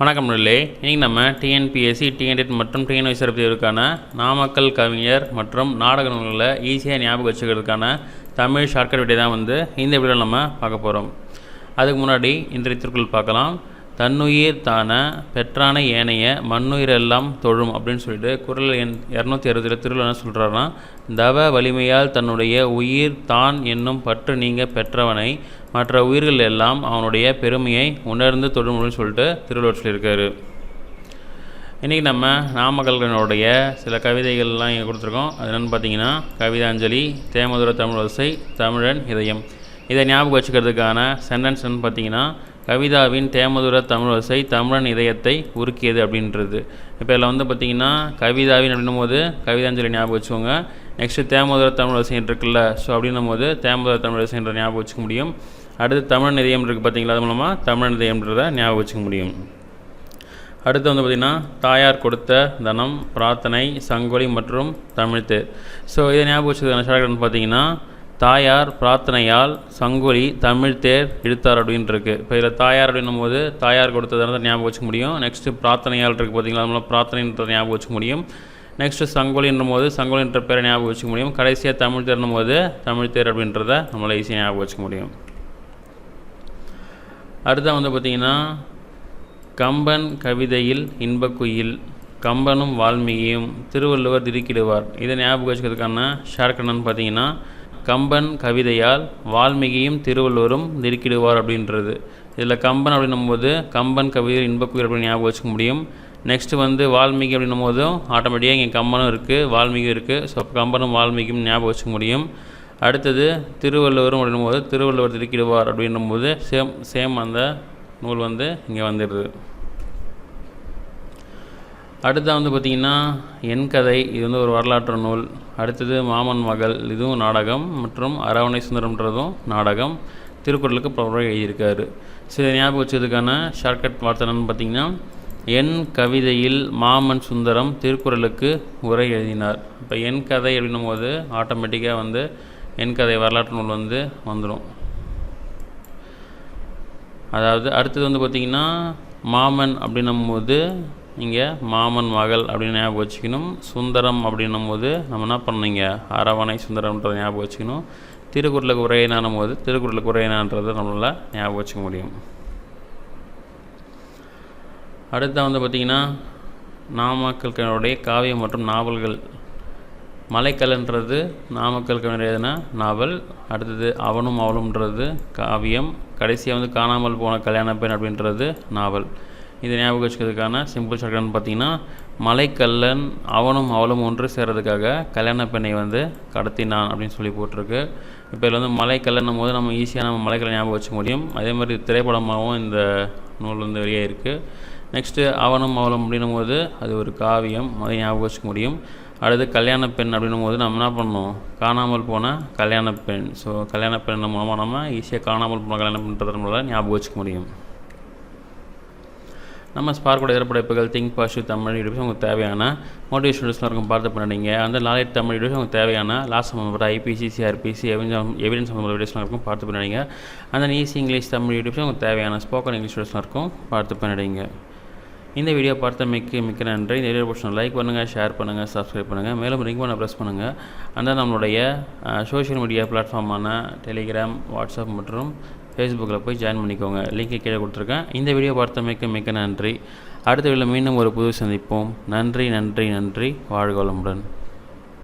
வணக்கம் நிலே இன்றைக்கி நம்ம டிஎன்பிஎஸ்சி டிஎன்டெட் மற்றும் டிஎன்ஒய் சிறப்பிற்கான நாமக்கல் கவிஞர் மற்றும் நாடக நூல்களை ஈஸியாக ஞாபகம் வச்சுக்கிறதுக்கான தமிழ் ஷார்ட்கட் வீடியோ தான் வந்து இந்த வீடியோவில் நம்ம பார்க்க போகிறோம் அதுக்கு முன்னாடி இன்றைய திருக்குள் பார்க்கலாம். தன்னுயிர் தான பெற்றான ஏனைய மண்ணுயிரெல்லாம் தொழும் அப்படின்னு சொல்லிட்டு குரல் எண் இரநூத்தி அறுபதில் திருவிழா என்ன சொல்கிறாருன்னா தவ வலிமையால் தன்னுடைய உயிர் தான் என்னும் பற்று நீங்க பெற்றவனை மற்ற உயிர்கள் எல்லாம் அவனுடைய பெருமையை உணர்ந்து தொழும் அப்படின்னு சொல்லிட்டு திருவள்ளுவர் சொல்லியிருக்காரு. இன்றைக்கி நம்ம நாமக்கல்களுடைய சில கவிதைகள்லாம் இங்கே கொடுத்துருக்கோம். அது என்னென்னு பார்த்தீங்கன்னா கவிதாஞ்சலி தேமதுர தமிழ் வசை தமிழன் இதயம். இதை ஞாபகம் வச்சுக்கிறதுக்கான சென்டென்ஸ் என்னன்னு பார்த்தீங்கன்னா கவிதாவின் தேமதுர தமிழசை தமிழன் இதயத்தை உருக்கியது அப்படின்றது. இப்போ இதில் வந்து பார்த்தீங்கன்னா கவிதாவின் அப்படின்னும் போது கவிதாஞ்சலி ஞாபகம் வச்சுக்கோங்க. நெக்ஸ்ட்டு தேமதுர தமிழ் இருக்குல்ல ஸோ அப்படின்னும் போது தேமதுர தமிழ் ஞாபகம் வச்சுக்க முடியும். அடுத்து தமிழன் இதயம் இருக்குது பார்த்தீங்களா அது மூலமாக தமிழ் இதயம்ன்றதை ஞாபகம் வச்சுக்க முடியும். அடுத்து வந்து பார்த்திங்கன்னா தாயார் கொடுத்த தனம் பிரார்த்தனை சங்கொலி மற்றும் தமிழ்த்து ஸோ இதை ஞாபகம் வச்சுக்கிறது ஷார்ட்கட்னு பார்த்தீங்கன்னா தாயார் பிரார்த்தனையால் சங்கொலி தமிழ் தேர் இழுத்தார் அப்படின்னு இருக்குது இப்போ இதில் தாயார் அப்படின்னும் போது தாயார் கொடுத்ததை ஞாபகம் வச்சுக்க முடியும். நெக்ஸ்ட்டு பிரார்த்தனையால் இருக்குது பார்த்தீங்களா அதனால பிரார்த்தனைன்றதை ஞாபகம் வச்சுக்க முடியும். நெக்ஸ்ட்டு சங்கொலின்னும் போது சங்கொலின்ற பேரை ஞாபகம் வச்சுக்க முடியும். கடைசியாக தமிழ் தேர்னும் போது தமிழ் தேர் அப்படின்றத நம்மளால் ஈஸியாக ஞாபகம் வச்சுக்க முடியும். அடுத்த வந்து பார்த்திங்கன்னா கம்பன் கவிதையில் இன்பக்குயில் கம்பனும் வால்மீகியும் திருவள்ளுவர் திடுக்கிடுவார். இதை ஞாபகம் வச்சுக்கிறதுக்கான ஷார்ட்கட்னு பார்த்தீங்கன்னா கம்பன் கவிதையால் வால்மீகியும் திருவள்ளுவரும் திடுக்கிடுவார் அப்படின்றது. இதில் கம்பன் அப்படின்னும் போது கம்பன் கவிதையில் இன்பக்குயில் அப்படின்னு ஞாபகம் வச்சுக்க முடியும். நெக்ஸ்ட்டு வந்து வால்மீகி அப்படின்னும் போதும் ஆட்டோமேட்டிக்காக இங்கே கம்பனும் இருக்குது வால்மீகியும் இருக்குது ஸோ கம்பனும் வால்மீகியும் ஞாபகம் வச்சுக்க முடியும். அடுத்தது திருவள்ளுவரும் அப்படின்னும் போது திருவள்ளுவர் திடுக்கிடுவார் அப்படின்னும் போது சேம் சேம் அந்த நூல் வந்து இங்கே வந்துடுது. அடுத்து வந்து பார்த்திங்கன்னா என் கதை இது வந்து ஒரு வரலாற்று நூல். அடுத்தது மாமன் மகள் இதுவும் நாடகம் மற்றும் அரவணை சுந்தரம்ன்றதும் நாடகம். திருக்குறளுக்கு ப்ராப்பராக எழுதியிருக்காரு. ஸோ ஞாபகம் வச்சதுக்கான ஷார்ட்கட் வார்த்தை என்னன்னு பார்த்தீங்கன்னா என் கவிதையில் மாமன் சுந்தரம் திருக்குறளுக்கு உரை எழுதினார். இப்போ என் கதை அப்படின்னும் போது ஆட்டோமேட்டிக்காக வந்து என் கதை வரலாற்று நூல் வந்து வந்துடும் அதாவது அடுத்தது வந்து பார்த்திங்கன்னா மாமன் அப்படின்னும் போது இங்கே மாமன் மகள் அப்படின்னு ஞாபகம் வச்சுக்கணும். சுந்தரம் அப்படின்னும் போது நம்ம என்ன பண்ணீங்க? அரவணை சுந்தரம்ன்றதை ஞாபகம் வச்சுக்கணும். திருக்குறளுக்கு உரையினானும் போது திருக்குறளுக்கு உரையினான்றதை நம்மளால் ஞாபகம் வச்சுக்க முடியும். அடுத்த வந்து பார்த்திங்கன்னா நாமக்கல் கவிஞருடைய காவியம் மற்றும் நாவல்கள். மலைக்கல்ன்றது நாமக்கல் கவிஞர் நாவல். அடுத்தது அவனும் அவளும்ன்றது காவியம். கடைசியாக வந்து காணாமல் போன கல்யாண பெண் அப்படின்றது நாவல். இதை ஞாபகம் வச்சுக்கிறதுக்கான சிம்பிள் ஷார்ட்கட்னு பார்த்தீங்கன்னா மலைக்கல்லன் அவனும் அவளும் ஒன்று சேர்கிறதுக்காக கல்யாண பெண்ணை வந்து கடத்தினான் அப்படின்னு சொல்லி போட்டிருக்கு. இப்போ இதில் வந்து மலைக்கல்லன்னும் போது நம்ம ஈஸியாக நம்ம மலைக்கல்லை ஞாபகம் வச்சுக்க முடியும். அதே மாதிரி திரைப்படமாகவும் இந்த நூல் வந்து வெளியே இருக்குது நெக்ஸ்ட்டு அவனும் அவளும் அப்படின்னும் போது அது ஒரு காவியம். அதை ஞாபகம் வச்சுக்க முடியும். அடுத்து கல்யாண பெண் அப்படின்னும் போது நம்ம என்ன பண்ணோம் காணாமல் போன கல்யாண பெண். ஸோ கல்யாண பெண் மூலமாக நம்ம ஈஸியாக காணாமல் போன கல்யாண பெண்ன்றதை நம்மளால் ஞாபகம் வச்சுக்க முடியும். நம்ம ஸ்பார்க்கோட ஏற்படைப்புகள் திங்க் பாஷு தமிழ் யூடியூப்ஸ் உங்களுக்கு தேவையான மோட்டிவேஷன் இருக்கும் பார்த்து பண்ணிங்க. அந்த நாலேஜ் தமிழ் வீடியோஸ் உங்களுக்கு தேவையான லாஸ்ட் சம்மந்தப்பட்ட ஐபிசி சிஆர்பிசி எவிடன்ஸ் சம்மந்தப்பட்ட வீடியோஸ்லாம் இருக்கும் பார்த்து பண்ணிடுங்க அந்த ஈஸி இங்கிலீஷ் தமிழ் யூடியூப்ஸ் உங்களுக்கு தேவையான ஸ்போக்கன் இங்கிலீஷ் வீடியோஸ்லாம் இருக்கும் பார்த்து பண்ணிடுங்க இந்த வீடியோ பார்த்த மிக்க மிக்க நன்றி. இந்த வீடியோ பிடிச்சா லைக் பண்ணுங்கள் ஷேர் பண்ணுங்கள் சப்ஸ்கிரைப் பண்ணுங்கள் மேலும் ரிங் பண்ண ப்ரெஸ் பண்ணுங்கள் அந்த நம்மளுடைய சோஷியல் மீடியா பிளாட்ஃபார்மான டெலிகிராம் வாட்ஸ்அப் மற்றும் ஃபேஸ்புக்கில் போய் ஜாயின் பண்ணிக்கோங்க. லிங்கை கீழே கொடுத்துருக்கேன். இந்த வீடியோ பார்த்தமைக்கு மிக்க நன்றி. அடுத்த வீடியோவில் மீண்டும் ஒரு புது சந்திப்போம். நன்றி நன்றி நன்றி. வாழ்க வளமுடன்.